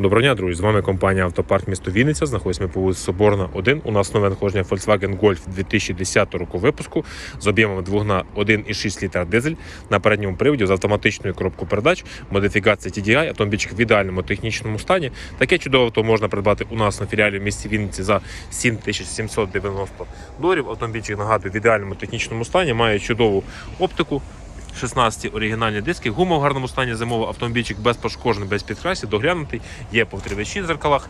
Доброго дня, друзі! З вами компанія Автопарк місто Вінниця. Знаходимося по вулиці Соборна 1. У нас нове надходження Volkswagen Golf 2010 року випуску з об'ємом двигуна 1,6 літра дизель на передньому приводі з автоматичною коробкою передач, модифікація TDI, автомобільчик в ідеальному технічному стані. Таке чудове авто можна придбати у нас на філіалі в місті Вінниці за 7790 доларів. Автомобільчик нагадую в ідеальному технічному стані, має чудову оптику. 16 оригінальні диски, гума в гарному стані зимовий автомобільчик без пошкоджень, без підкрасів, доглянутий, є повтривачі в зеркалах.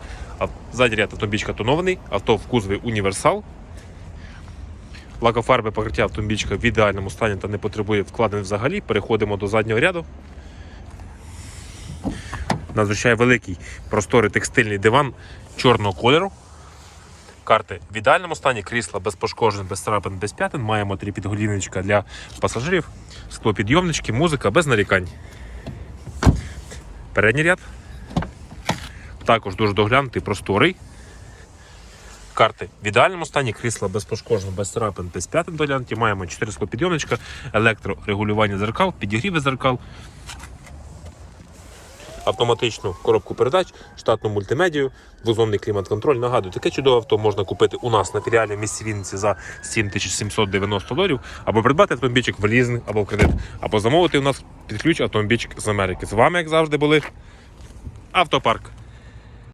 Ззаді ряд автомобільчика тонований, авто в кузові універсал. Лакофарби покриття автомобільчика в ідеальному стані та не потребує вкладень взагалі. Переходимо до заднього ряду. Надзвичай великий просторий текстильний диван чорного кольору. Карти в ідеальному стані, крісла без пошкоджень, без царапин, без п'ятин. Маємо три підголівничка для пасажирів, склопідйомнички, музика без нарікань. Передній ряд. Також дуже доглянутий, просторий. Карти в ідеальному стані, крісла без пошкоджень, без царапин, без п'ятин доглянуті. Маємо 4 склопідйомничка, електрорегулювання зеркал, підігріви зеркал автоматичну коробку передач, штатну мультимедію, двозонний клімат-контроль. Нагадую, таке чудове авто можна купити у нас на філіалі в місті Вінниці за 7790 доларів, або придбати автомобільчик в лізинг або в кредит, або замовити у нас під ключ автомобільчик з Америки. З вами, як завжди, були Автопарк.